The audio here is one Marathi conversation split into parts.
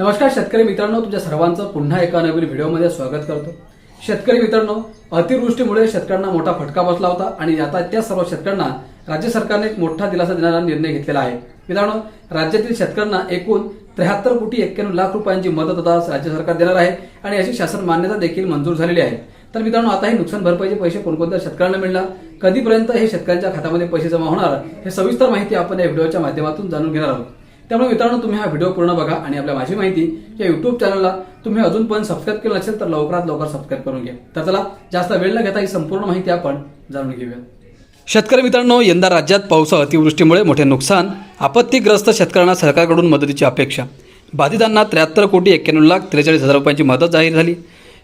नमस्कार शेतकरी मित्रांनो तुमच्या सर्वांचं पुन्हा एका नवीन व्हिडिओमध्ये स्वागत करतो. शेतकरी मित्रांनो अतिवृष्टीमुळे शेतकऱ्यांना मोठा फटका बसला होता आणि आता त्या सर्व शेतकऱ्यांना राज्य सरकारने एक मोठा दिलासा देणारा निर्णय घेतलेला आहे. मित्रांनो राज्यातील शेतकऱ्यांना एकूण त्र्याहत्तर कोटी एक्क्याण्णव लाख रुपयांची मदत आता राज्य सरकार देणार आहे आणि याची शासन मान्यता देखील मंजूर झालेली आहे. तर मित्रांनो आता हे नुकसान भरपाईचे पैसे कोणकोणत्या शेतकऱ्यांना मिळणार? कधीपर्यंत हे शेतकऱ्यांच्या खात्यामध्ये पैसे जमा होणार? हे सविस्तर माहिती आपण या व्हिडिओच्या माध्यमातून जाणून घेणार आहोत. त्यामुळे मित्रांनो तुम्ही हा व्हिडिओ पूर्ण बघा आणि आपल्या माझी माहिती या युट्यूब चॅनलला तुम्ही अजून पण सबस्क्राईब केलं नसेल तर लवकरात लवकर सबस्क्राईब करून घ्या. तर चला जास्त वेळ न घेता ही संपूर्ण माहिती आपण जाणून घेऊया. शेतकरी मित्रांनो यंदा राज्यात पावसा अतिवृष्टीमुळे मोठे नुकसान आपत्तीग्रस्त शेतकऱ्यांना सरकारकडून मदतीची अपेक्षा. बाधितांना त्र्याहत्तर कोटी एक्क्याण्णव लाख त्रेचाळीस हजार रुपयांची मदत जाहीर झाली.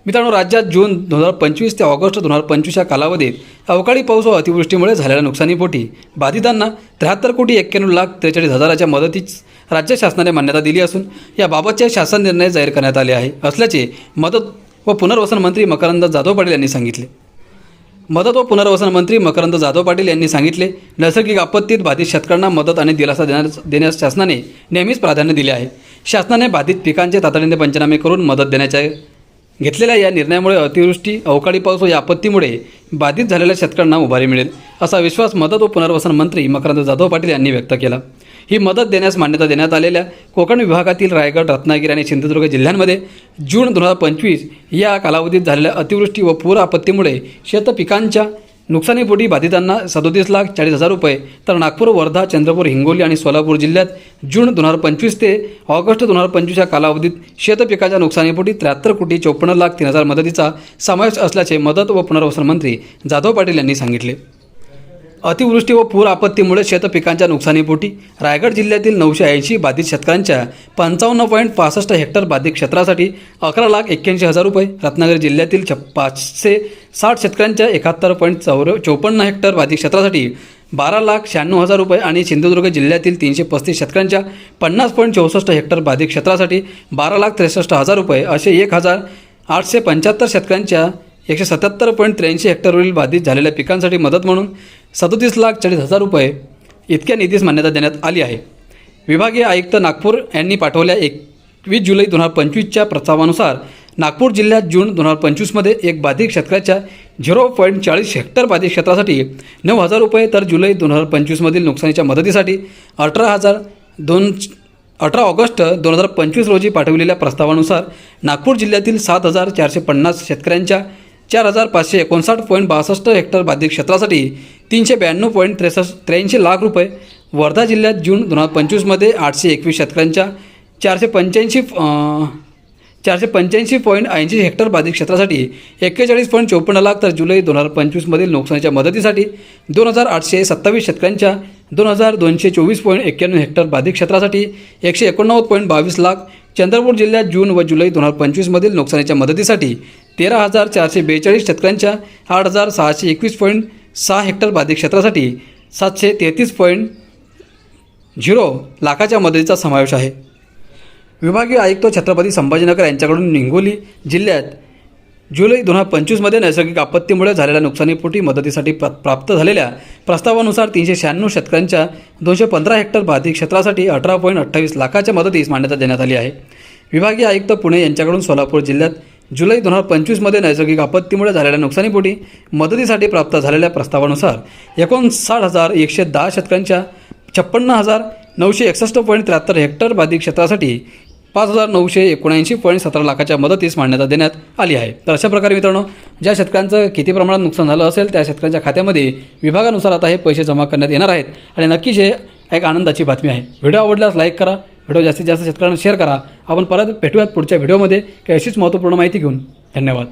मित्रांनो राज्यात जून दोन हजार पंचवीस ते ऑगस्ट दोन हजार पंचवीस या कालावधीत अवकाळी पाऊस व अतिवृष्टीमुळे झालेल्या नुकसानीपोटी बाधितांना त्र्याहत्तर कोटी एक्क्याण्णव लाख त्रेचाळीस हजाराच्या मदतीच राज्य शासनाने मान्यता दिली असून याबाबतचे शासन निर्णय जाहीर करण्यात आले आहे असल्याचे मदत व पुनर्वसन मंत्री मकरंद जाधव पाटील यांनी सांगितले. मदत व पुनर्वसन मंत्री मकरंद जाधव पाटील यांनी सांगितले नैसर्गिक आपत्तीत बाधित शेतकऱ्यांना मदत आणि दिलासा देण्यास देण्यास शासनाने नेहमीच प्राधान्य दिले आहे. शासनाने बाधित पिकांचे तातडीने पंचनामे करून मदत देण्याच्या घेतलेल्या या निर्णयामुळे अतिवृष्टी अवकाळी पाऊस व या आपत्तीमुळे बाधित झालेल्या शेतकऱ्यांना उभारी मिळेल असा विश्वास मदत व पुनर्वसन मंत्री मकरंद जाधव पाटील यांनी व्यक्त केला. ही मदत देण्यास मान्यता देण्यात आलेल्या कोकण विभागातील रायगड रत्नागिरी आणि सिंधुदुर्ग जिल्ह्यांमध्ये जून दोन हजार पंचवीस या कालावधीत झालेल्या अतिवृष्टी व पूर आपत्तीमुळे शेतपिकांच्या नुकसानीपोटी बाधितांना सदोतीस लाख चाळीस हजार रुपये तर नागपूर वर्धा चंद्रपूर हिंगोली आणि सोलापूर जिल्ह्यात जून दोन हजार पंचवीस ते ऑगस्ट दोन हजार पंचवीस या कालावधीत शेतपिकाच्या नुकसानीपोटी त्र्याहत्तर कोटी चौपन्न लाख तीन हजार मदतीचा समावेश असल्याचे मदत व पुनर्वसन मंत्री जाधव पाटील यांनी सांगितले. अतिवृष्टी व पूर आपत्तीमुळे शेतपिकांच्या नुकसानीपोटी रायगड जिल्ह्यातील नऊशे ऐंशी बाधित शेतकऱ्यांच्या पंचावन्न पॉईंट पासष्ट हेक्टर बाधित क्षेत्रासाठी अकरा लाख एक्क्याऐंशी हजार रुपये रत्नागिरी जिल्ह्यातील छ पाचशे साठ शेतकऱ्यांच्या एकाहत्तर पॉईंट चौर चौपन्न हेक्टर बाधित क्षेत्रासाठी बारा लाख शहाण्णव हजार रुपये आणि सिंधुदुर्ग जिल्ह्यातील तीनशे पस्तीस शेतकऱ्यांच्या पन्नास पॉईंट चौसष्ट हेक्टर बाधित क्षेत्रासाठी बारा लाख त्रेसष्ट हजार रुपये असे एक हजार आठशे पंच्याहत्तर शेतकऱ्यांच्या एकशे सत्याहत्तर पॉईंट त्र्याऐंशी हेक्टरवरील बाधित झालेल्या पिकांसाठी मदत म्हणून सदोतीस लाख चाळीस हजार रुपये इतक्या निधीस मान्यता देण्यात आली आहे. विभागीय आयुक्त नागपूर यांनी पाठवल्या एकवीस जुलै दोन हजार पंचवीसच्या प्रस्तावानुसार नागपूर जिल्ह्यात जून दोन हजार पंचवीसमध्ये एक बाधित क्षेत्राच्या झिरो पॉईंट चाळीस हेक्टर बाधित क्षेत्रासाठी नऊ हजार रुपये तर जुलै दोन हजार पंचवीसमधील नुकसानीच्या मदतीसाठी अठरा हजार दोन अठरा ऑगस्ट दोन हजार पंचवीस रोजी पाठविलेल्या प्रस्तावानुसार नागपूर जिल्ह्यातील सात हजार चारशे पन्नास शेतकऱ्यांच्या चार हजार पाचशे एकोणसाठ पॉईंट बासष्ट हेक्टर बाधित क्षेत्रासाठी तीनशे ब्याण्णव पॉईंट त्रेसष्ट त्र्याऐंशी लाख रुपये. वर्धा जिल्ह्यात जून दोन हजार पंचवीसमध्ये आठशे एकवीस शेतकऱ्यांच्या चारशे पंच्याऐंशी चारशे पंच्याऐंशी पॉईंट ऐंशी हेक्टर बाधित क्षेत्रासाठी एक्केचाळीस पॉईंट चोपन्न लाख तर जुलै दोन हजार पंचवीसमधील नुकसानीच्या मदतीसाठी दोन हजार आठशे सत्तावीस शेतकऱ्यांच्या दोन हजार दोनशे चोवीस पॉईंट एक्क्याण्णव हेक्टर बाधित क्षेत्रासाठी एकशे एकोणनव्वद पॉईंट बावीस लाख. चंद्रपूर जिल्ह्यात जून व जुलै दोन हजार पंचवीसमधील नुकसानीच्या मदतीसाठी तेरा हजार चारशे बेचाळीस शेतकऱ्यांच्या आठ हजार सहाशे एकवीस पॉईंट सहा हेक्टर बाधित क्षेत्रासाठी सातशे तेहतीस पॉईंट झिरो लाखाच्या मदतीचा समावेश आहे. विभागीय आयुक्त छत्रपती संभाजीनगर यांच्याकडून निंगोली जिल्ह्यात जुलै दोन हजार पंचवीसमध्ये नैसर्गिक आपत्तीमुळे झालेल्या नुकसानीपोटी मदतीसाठी प्रा प्राप्त झालेल्या प्रस्तावानुसार तीनशे शहाण्णव शेतकऱ्यांच्या दोनशे पंधरा हेक्टर बाधित क्षेत्रासाठी अठरा पॉईंट अठ्ठावीस लाखाच्या मदतीस मान्यता देण्यात आली आहे. विभागीय आयुक्त पुणे यांच्याकडून सोलापूर जिल्ह्यात जुलै दोन हजार पंचवीसमध्ये नैसर्गिक आपत्तीमुळे झालेल्या नुकसानीपोटी मदतीसाठी प्राप्त झालेल्या प्रस्तावानुसार एकोणसाठ हजार एकशे दहा शेतकऱ्यांच्या छप्पन्न हजार नऊशे एकसष्ट पॉईंट त्र्याहत्तर हेक्टर बाधित क्षेत्रासाठी पाच हजार नऊशे एकोणऐंशी पॉईंट सतरा लाखाच्या मदतीस मान्यता देण्यात आली आहे. तर अशा प्रकारे मित्रांनो ज्या शेतकऱ्यांचं किती प्रमाणात नुकसान झालं असेल त्या शेतकऱ्यांच्या खात्यामध्ये विभागानुसार आता हे पैसे जमा करण्यात येणार आहेत. आणि नक्कीच हे एक आनंदाची बातमी आहे. व्हिडिओ आवडल्यास लाईक करा व्हिडिओ जास्तीत जास्त शेतकऱ्यांना शेअर करा. आपण परत भेटूयात पुढच्या व्हिडिओमध्ये. काही अशीच महत्त्वपूर्ण माहिती घेऊन. धन्यवाद.